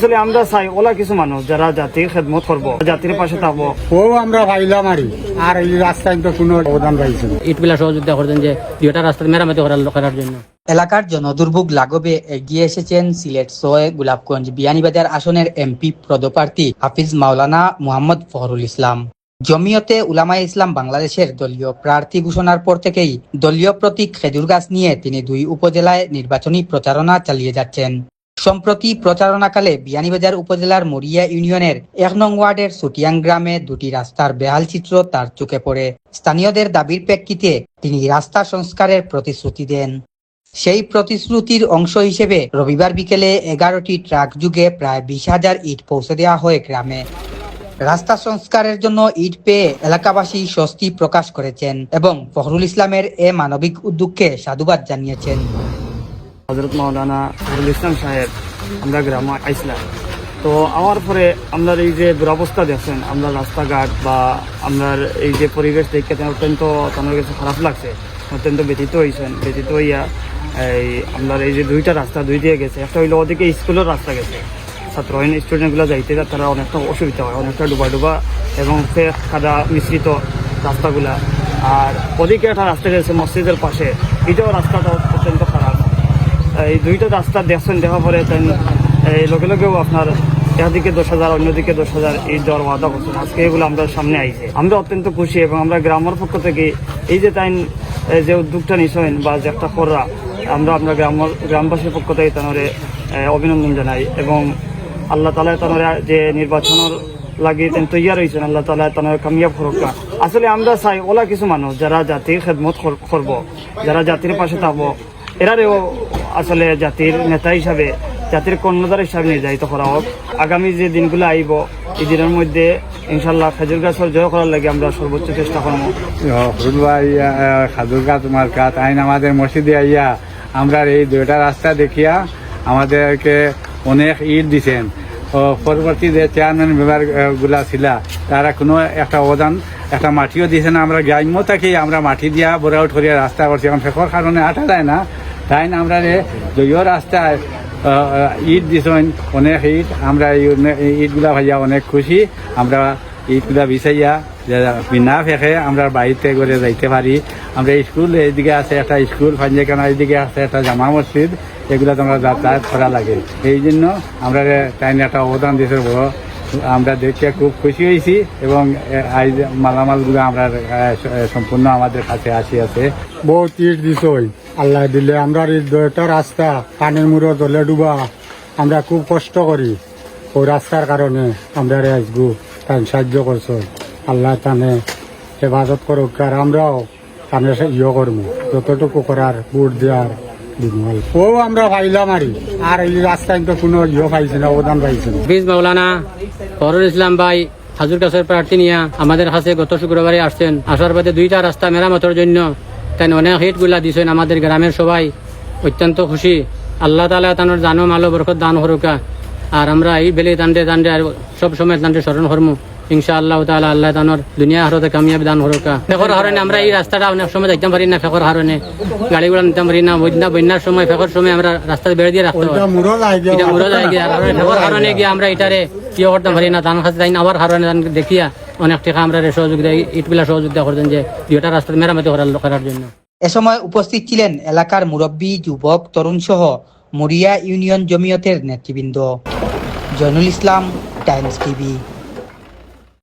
আসলে আমরা চাই ওলা কিছু মানুষ যারা জাতির খেদমত করব জাতির পাশে থাকব ও আমরা পাইলাম আরি আর এই রাস্তায় তো কোনো অবদান পাইছে ইটবিলা সহযোগিতা করতেন যে দুইটা রাস্তা মেরামতি করার করার জন্য। এলাকার জনদুর্ভোগ লাঘবে এগিয়ে এসেছেন সিলেট ছয় গোলাপগঞ্জ বিয়ানীবাজার আসনের এমপি পদপ্রার্থী হাফিজ মাওলানা মোহাম্মদ ফহরুল ইসলাম। জমিয়তে উলামায়ে ইসলাম বাংলাদেশের দলীয় প্রার্থী ঘোষণার পর থেকেই দলীয় প্রতীক খেজুর গাছ নিয়ে তিনি দুই উপজেলায় নির্বাচনী প্রচারণা চালিয়ে যাচ্ছেন। সম্প্রতি প্রচারণাকালে বিয়ানীবাজার উপজেলার মরিয়া ইউনিয়নের এক নং ওয়ার্ডের সুটিয়াং গ্রামে দুটি রাস্তার বেহাল চিত্র তার চোখে পড়ে। স্থানীয়দের দাবির প্রেক্ষিতে তিনি রাস্তা সংস্কারের প্রতিশ্রুতি দেন। সেই প্রতিশ্রুতির অংশ হিসেবে রবিবার বিকেলে এগারোটি ট্রাক যুগে প্রায় বিশ হাজার ইট পৌঁছে দেওয়া হয় গ্রামে। রাস্তা সংস্কারের জন্য ইট পেয়ে এলাকাবাসী স্বস্তি প্রকাশ করেছেন এবং ফখরুল ইসলামের এ মানবিক উদ্যোগকে সাধুবাদ জানিয়েছেন। হজরত মাওলানা ফজলুল ইসলাম সাহেব, আমরা গ্রামে আইসলাম তো আমার পরে আমরা এই যে দুরবস্থা দেখছেন আমরা রাস্তাঘাট বা আমরা এই যে পরিবেশ দেখে অত্যন্ত তোমার কাছে খারাপ লাগছে, অত্যন্ত ব্যতীত হয়েছেন ব্যতীত হইয়া এই আমরা এই যে দুইটা রাস্তা, দুই দিয়ে গেছে। একটা হইল ওদিকে স্কুলের রাস্তা গেছে। ছাত্র স্টুডেন্টগুলো যাইতে তারা অনেকটা অসুবিধা হয়, অনেকটা ডুবা ডুবা এবং সে খাদা মিশ্রিত রাস্তাগুলা। আর ওদিকে একটা রাস্তা গেছে মসজিদের পাশে। এটাও রাস্তাটা অত্যন্ত এই দুইটা রাস্তা দেখছেন, দেখা পরে তাই এই লগে লগেও আপনার একদিকে দশ হাজার, অন্যদিকে দশ হাজার, এই দেওয়ার ওয়াদা করছেন আজকে এগুলো আমরা সামনে আইছে। আমরা অত্যন্ত খুশি এবং আমরা গ্রামের পক্ষ থেকে এই যে তাই যে উদ্যোগটা নিছেন বা যে একটা কররা আমরা আমরা গ্রামের, গ্রামবাসীর পক্ষ থেকে তানরে অভিনন্দন জানাই এবং আল্লাহ তালা তানরে যে নির্বাচনের লাগে তৈয়ার হয়েছেন, আল্লাহ তালা তানরে কামিয়াব করকা আসলে আমরা চাই ওলা কিছু মানুষ, যারা জাতির খেদমত কর- করব, যারা জাতির পাশে থাকব, এরারেও আসলে জাতির নেতা হিসাবে, জাতির কর্ণধার হিসাবে নির্ধারিত করা হোক। আগামী যে দিনগুলো আইব, এই দিনের মধ্যে ইনশাল্লাহ খেজুর গাছ জয় করার লাগে আমরা সর্বোচ্চ চেষ্টা করব। খাদুর গাছ তোমার গাছ আইন আমাদের মসজিদে আইয়া আমরা এই দুইটা রাস্তা দেখিয়া আমাদেরকে অনেক ইট দিছেন। পরবর্তী যে চেয়ারম্যান মেম্বারগুলা ছিল, তারা কোনো একটা অবদান, একটা মাটিও দিয়েছে না। আমরা গ্রাম্য থাকি, আমরা মাটি দিয়া বোরাউট করিয়া রাস্তা করছি। এখন শেখর কারণে আটা যায় না। তাই আমরা জয়ীয় রাস্তায় ঈদ দিছেন, অনেক ঈদ, আমরা ইটগুলা ভাইয়া অনেক খুশি। আমরা ঈদগুলা বিচাইয়া বিনা ফেঁকে আমরা বাড়িতে করে যাইতে পারি। আমরা স্কুল এইদিকে আছে, একটা স্কুল ফাঞ্জেখানা এইদিকে আছে, একটা জামা মসজিদ। এগুলো তো আমরা যাতায়াত করা লাগে। এই জন্য আমরা তাই একটা অবদান দিয়েছে বড়। আমরা দেখে খুব খুশি হয়েছি এবং মালামালগুলো আমরা সম্পূর্ণ আমাদের কাছে আসি আছে বহুত ইট দিছ আল্লাহ দিলে আমরা দুটা রাস্তা, পানির মুড়ো দলে ডুবা, আমরা খুব কষ্ট করি। ওই রাস্তার কারণে আমরা আসব তাই সাহায্য করছ আল্লাহ তানে হেফাজত করুক আর আমরাও তানে ইয়ে করব। যতটুকু করার বুট দেওয়ার আমরা আরি এই কোনো পাইছে না পাইছে ভাই আমাদের কাছে গত শুক্রবারে আসছেন। আসার পথে দুইটা রাস্তা মেরামতের জন্য তাই অনেক হিটগুলা দিছেন আমাদের গ্রামের সবাই। অত্যন্ত খুশি। আল্লাহ তালা তানোর জানো মালো বরকত দান হরুকা আর আমরা এই বেলে তান্ডে তান্ডে আর সব সময় তান্ডে স্মরণ করমু। ইনশা আল্লাহ তালা আল্লাহ তানোর দুনিয়া হারতে কামিয়াবি দান হরুকা ফেকর হারণে আমরা এই রাস্তাটা অনেক সময় যাইতে পারি না ফেকর হারণে। গাড়ি ঘোড়া নিতে পারি না বন্যা বন্যার সময় ফেকর সময় আমরা রাস্তা বেড়ে দিয়ে রাখতে এটা মুরা যায় গিয়া আমরা এটারে ইয়ে করতে পারি না ধান খাতে তাই আবার ধান দেখিয়া অনেক টাকা আমরা সহযোগিতা ইটগুলা সহযোগিতা করতেন যে দুইটা রাস্তা মেরামতি করার করার জন্য। এ সময় উপস্থিত ছিলেন এলাকার মুরব্বী, যুবক তরুণ সহ মরিয়া ইউনিয়ন জমিয়তের নেতৃবৃন্দ। Zainul Islam, Times TV.